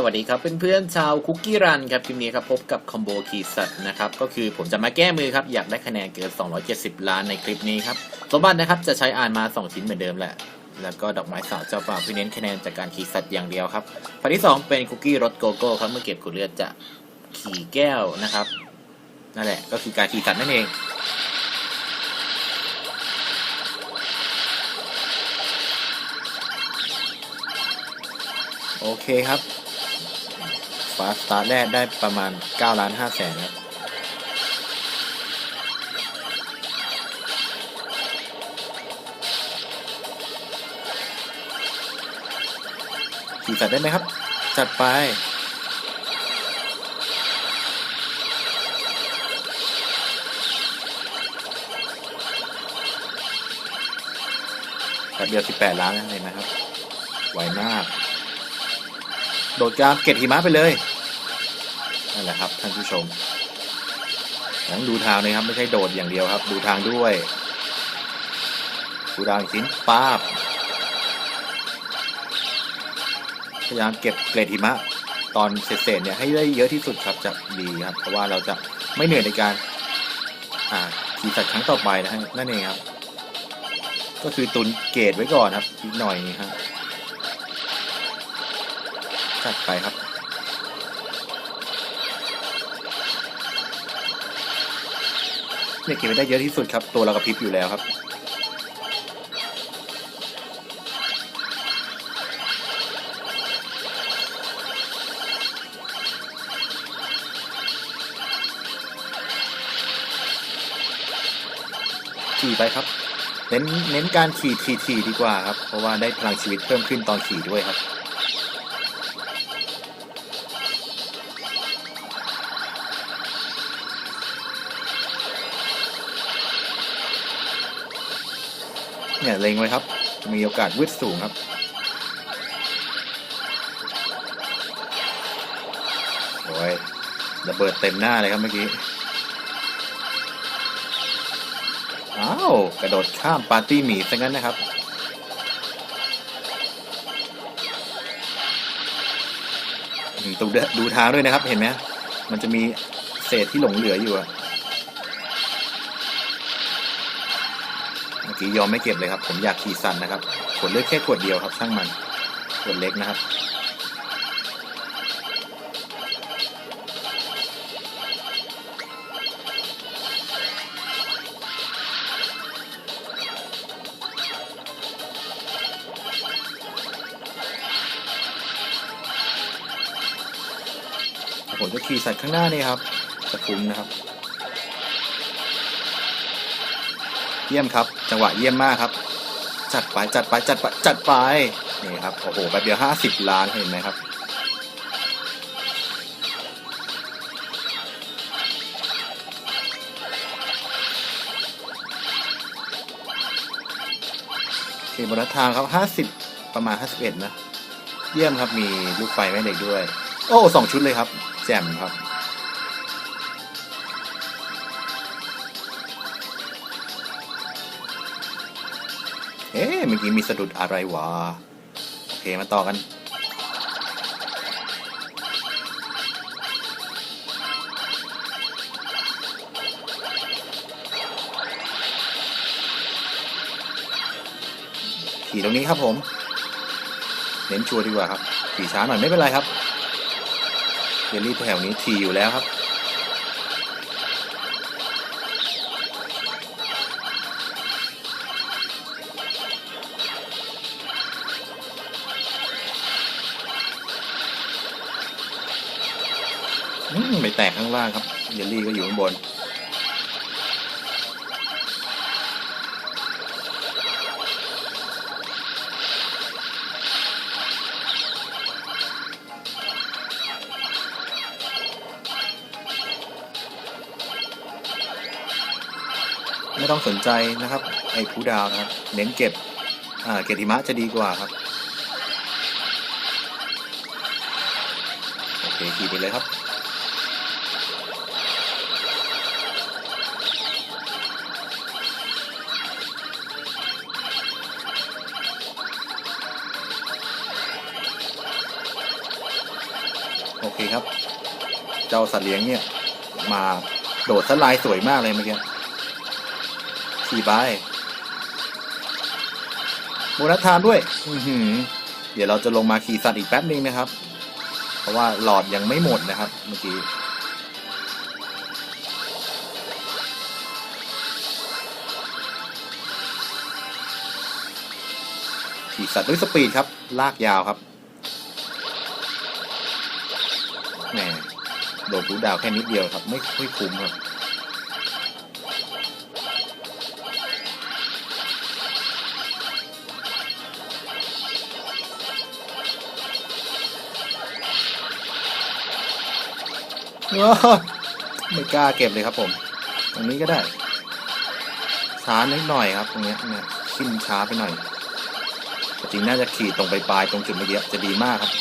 สวัสดีครับเพื่อนๆชาวคุกกี้รันครับคลิปนี้ครับพบกับคอมโบขีดสัตว์นะครับก็คือผมจะมาแก้มือครับอยากได้คะแนนเกิน 270 ล้านในคลิปนี้ครับสมบัตินะครับจะใช้อ่านมา 2 ชิ้นเหมือนเดิมแหละ แล้วก็ดอกไม้สาวเจ้าป่าเพื่อเน้นคะแนนจากการขีดสัตว์อย่างเดียวครับพันที่ 2 เป็นคุกกี้รสโกโก้ครับเมื่อเก็บขุดเลือดจะขี่แก้วนะครับนั่นแหละก็คือการขีดสัตว์นั่นเองโอเคครับ ฟ้าสตาร์แรกได้ประมาณ9ล้าน5แสนครับขี่สัตว์ได้ไหมครับ จัดไปแบบเดียว 18 ล้านเห็นไหมครับ ไวมาก โดดกรามเก็บหิมะไปเลย นั่นแหละครับท่านผู้ชมต้องดูทางนะครับไม่ใช่โดดอย่างเดียวครับ ดูทางด้วยดูทางชิ้นป้าบพยายามเก็บเกล็ดหิมะตอนเศษๆเนี่ยให้ได้เยอะที่สุดครับจะดีครับ เพราะว่าเราจะไม่เหนื่อยในการอ่าขี่สัตว์ครั้งต่อไปนะฮะนั่นเองครับ ก็คือตุนเกรดไว้ก่อนครับอีกหน่อยครับจัดไปครับ เนี่ยเก็บไว้ได้เยอะที่สุดครับ ตัวเรากระพริบอยู่แล้วครับ ขี่ไปครับ เน้นเน้นการขี่ทีทีดีกว่าครับ เพราะว่าได้พลังชีวิตเพิ่มขึ้นตอนขี่ด้วยครับ เนี่ยเล็งไว้ครับมีโอกาสวืดสูงครับ โอ้ยระเบิดเต็มหน้าเลยครับเมื่อกี้ อ้าว กระโดดข้ามปาร์ตี้หมีซะงั้นนะครับดูเดดูทางด้วยนะครับ เห็นไหมมันจะมีเศษที่หลงเหลืออยู่อะเมื่อ กี้ยอมไม่เก็บเลยครับ ผมอยากขี่สันนะครับขวดเลือดแค่ขวดเดียวครับช่างมันขวดเล็กนะครับผมจะขี่สัตว์ข้างหน้านี่ครับจะคุ้มนะครับ เยี่ยมครับ จังหวะเยี่ยมมากครับ จัดไปจัดไปจัดไปจัดไปนี่ครับโอ้โหแบบเดียวห้าสิบล้านเห็นไหมครับเคบนทางครับห้าสิบประมาณห้าสิบเอ็ดนะ เยี่ยมครับ มีลูกไฟแม่เหล็กด้วย โอ้สองชุดเลยครับ แจ่มครับ เอ๊ะเมื่อกี้มีสะดุดอะไรวะ โอเค มาต่อกัน ขี่ตรงนี้ครับผม เน้นชัวร์ดีกว่าครับ ขี่ช้าหน่อยไม่เป็นไรครับเยลลี่แถวนี้ทีอยู่แล้วครับ ไม่แตกข้างล่างครับเยลลี่ก็อยู่ข้างบน ไม่ต้องสนใจนะครับ ไอ้ผู้ดาวนะครับ เน้นเก็บอ่าเกบหิมะจะดีกว่าครับ โอเคขี่ไปเลยครับ โอเคครับ เจ้าสัตว์เลี้ยงเนี่ย มาโดดสไลด์สวยมากเลยเมื่อกี้ขี่ไปโบนัสทานด้วย อืเดี๋ยวเราจะลงมาขี่สัตว์อีกแป๊บนึงนะครับ เพราะว่าหลอดยังไม่หมดนะครับ เมื่อกี้ขี่สัตว์ด้วยสปีดครับ ลากยาวครับ โดนทูดาวแค่นิดเดียวครับ ไม่ค่อยคุ้มครับว้าวไม่กล้าเก็บเลยครับผม ตรงนี้ก็ได้ช้านิดหน่อยครับ ตรงเนี้ยเนี่ยขึ้นช้าไปหน่อยจริงน่าจะขี่ตรงไปปลายตรงจุดเมื่อกี้จะดีมากครับ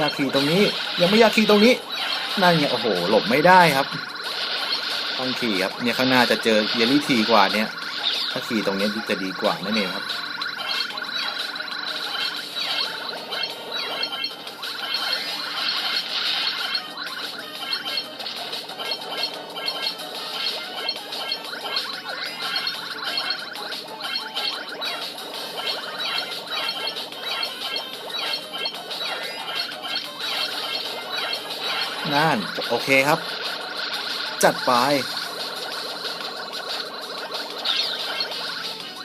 ยังไม่อยากขี่ตรงนี้ ยังไม่อยากขี่ตรงนี้ นั่นไงโอ้โห หลบไม่ได้ครับ ต้องขี่ครับเนี่ยข้างหน้าจะเจอเยลลี่ทีกว่าเนี่ยถ้าขี่ตรงนี้จะดีกว่านั่นเองครับ โอเคครับ จัดไป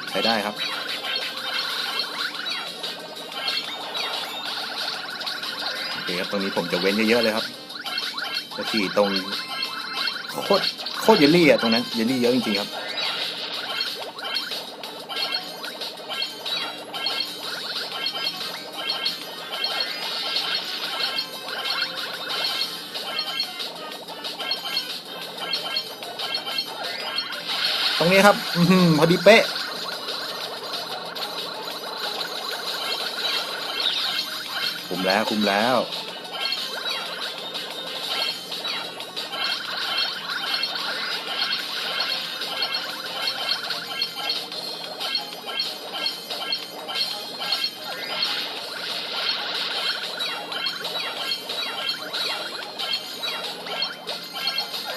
ใช้ได้ครับโอเคครับตรงนี้ผมจะเว้นเยอะๆเลยครับจะขี่ตรงโคตรโคตรเยลลี่อะตรงนั้นเยลลี่เยอะจริงๆครับ ตรงนี้ครับ อือหือพอดีเป๊ะ คุมแล้วคุมแล้ว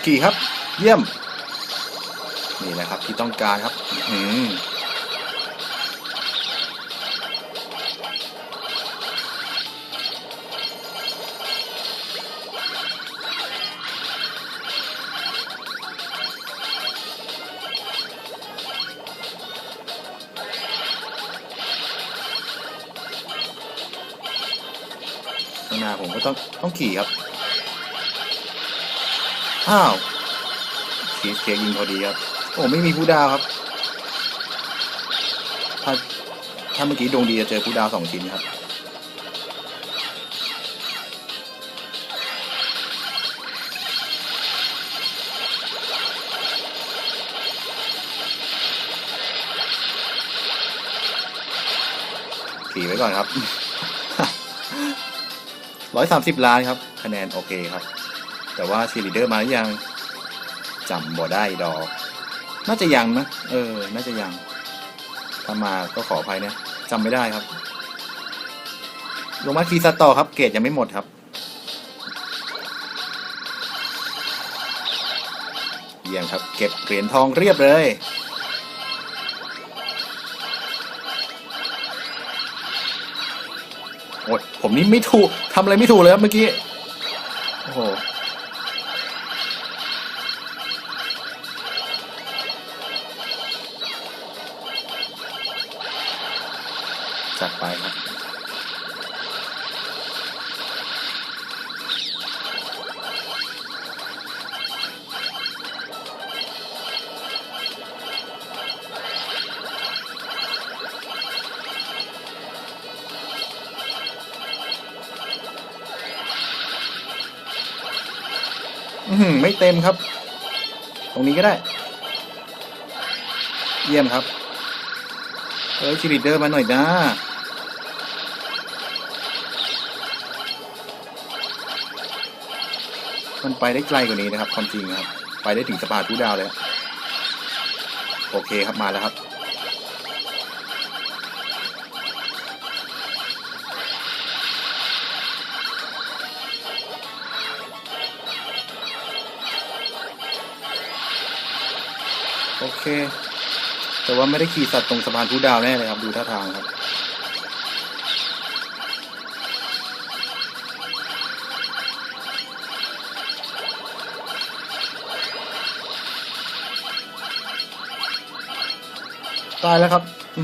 ขี่ครับ เยี่ยม บที่ต้องการครับอือหือข้างหน้าผมก็ต้องต้องขี่ครับ อ้าวชีสเค้กยิงพอดีครับ โอ้ไม่มีผู้ดาวครับ ถ้าถ้าเมื่อกี้ดวงดีจะเจอผู้ดาวสองชิ้นครับขี่ไว้ก่อนครับร้อยสามสิบล้านครับ คะแนนโอเคครับ แต่ว่าชีลีเดอร์มาหรือยังจำบ่ได้ดอก น่าจะยังนะ เออ น่าจะยังถ้ามาก็ขออภัยนะจำไม่ได้ครับ ลงมาคีสตต่อครับ เกรดยังไม่หมดครับ เยี่ยมครับ เก็บเหรียญทองเรียบเลยโอ้ยผมนี่ไม่ถูกทำอะไรไม่ถูกเลยครับเมื่อกี้ โอ้โห จัดไปครับอือหือไม่เต็มครับ ตรงนี้ก็ได้ เยี่ยมครับ เอ้ยชีริเดอร์มาหน่อยนะ มันไปได้ไกลกว่านี้นะครับความจริงครับ ไปได้ถึงสะพานทุดาวเลยโอเคครับมาแล้วครับ โอเค แต่ว่าไม่ได้ขี่สัตว์ตรงสะพานทุดาวแน่เลยครับ ดูท่าทางครับ ตายแล้วครับ อื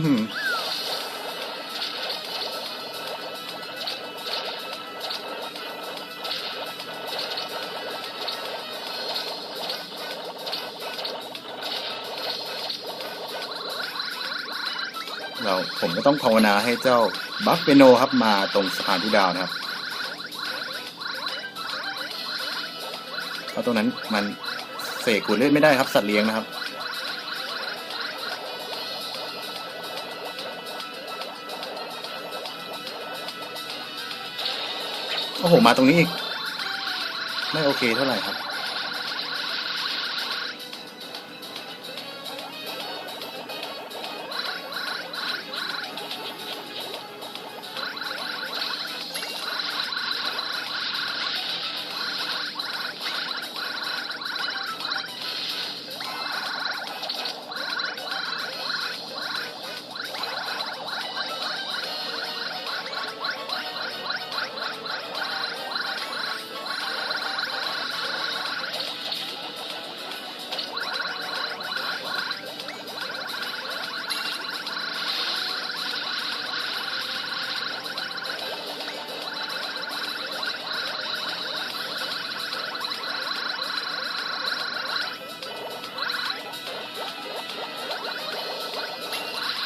เราผมก็ต้องภาวนาให้เจ้าบัฟเฟโนครับมาตรงสะพานทุดาวนะครับเพราะตรงนั้นมันเสกขูดเลือดไม่ได้ครับสัตว์เลี้ยงนะครับ โอ้โหมาตรงนี้อีก ไม่โอเคเท่าไหร่ครับ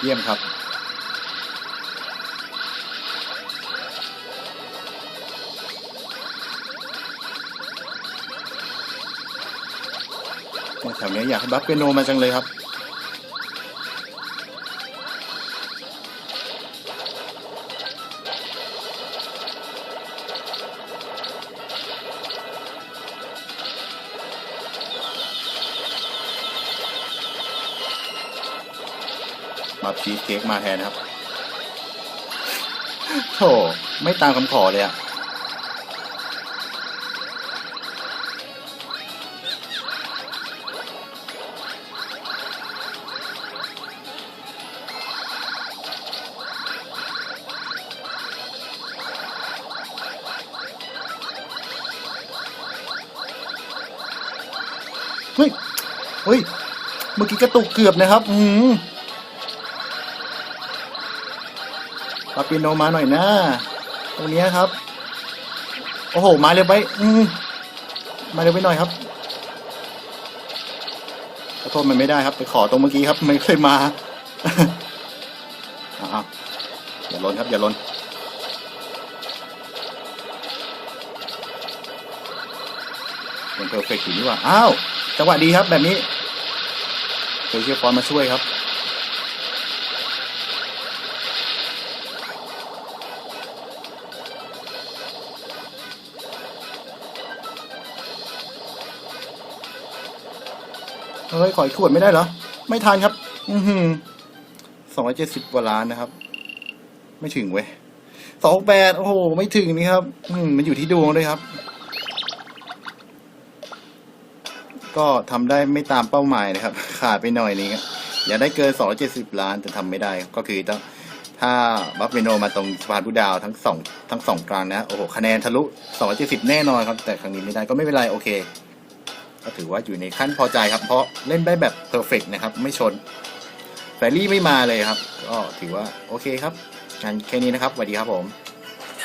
ยี่ยมครับแถวนี้อยากให้บัฟเปียโนมาจังเลยครับ ชีสเค้กมาแทนครับโธ่ไม่ตามคำขอเลยอะเฮ้ย เฮ้ย เมื่อกี้กระตุกเกือบนะครับ อืม ปาปิโนมาหน่อยนะ ตรงนี้ครับ โอ้โห มาเร็วไปอืมมาเร็วไปหน่อยครับขอโทษมันไม่ได้ครับ ไปขอตรงเมื่อกี้ครับ ไม่เคยมาอ้าวอย่าลนครับ อย่าลนเป็นเพอร์เฟกต์อยู่นี่ว่า อ้าว จังหวะดีครับแบบนี้เชียร์ฟอนมาช่วยครับ เฮ้ย ขออีกขวดไม่ได้เหรอ ไม่ทานครับ อือหือสองร้อยเจ็ดสิบกว่าล้านนะครับ ไม่ถึงเว้ยสองแปดโอ้โห ไม่ถึงนี่ครับ อืมมันอยู่ที่ดวงด้วยครับ ก็ทำได้ไม่ตามเป้าหมายนะครับ ขาดไปหน่อยนึงครับอย่าได้เกินสองร้อยเจ็ดสิบล้านแต่ทำไม่ได้ ก็คือต้องถ้าบัฟเมโนมาตรงสะพานพุดาวทั้งสองทั้งสองกลางนะ โอ้โห คะแนนทะลุสองร้อยเจ็ดสิบแน่นอนครับ แต่ครั้งนี้ไม่ได้ก็ไม่เป็นไร โอเค ก็ถือว่าอยู่ในขั้นพอใจครับ เพราะเล่นได้แบบเพอร์เฟกนะครับ ไม่ชนแฟรี่ไม่มาเลยครับ ก็ถือว่าโอเคครับงั้นแค่นี้นะครับสวัสดีครับผม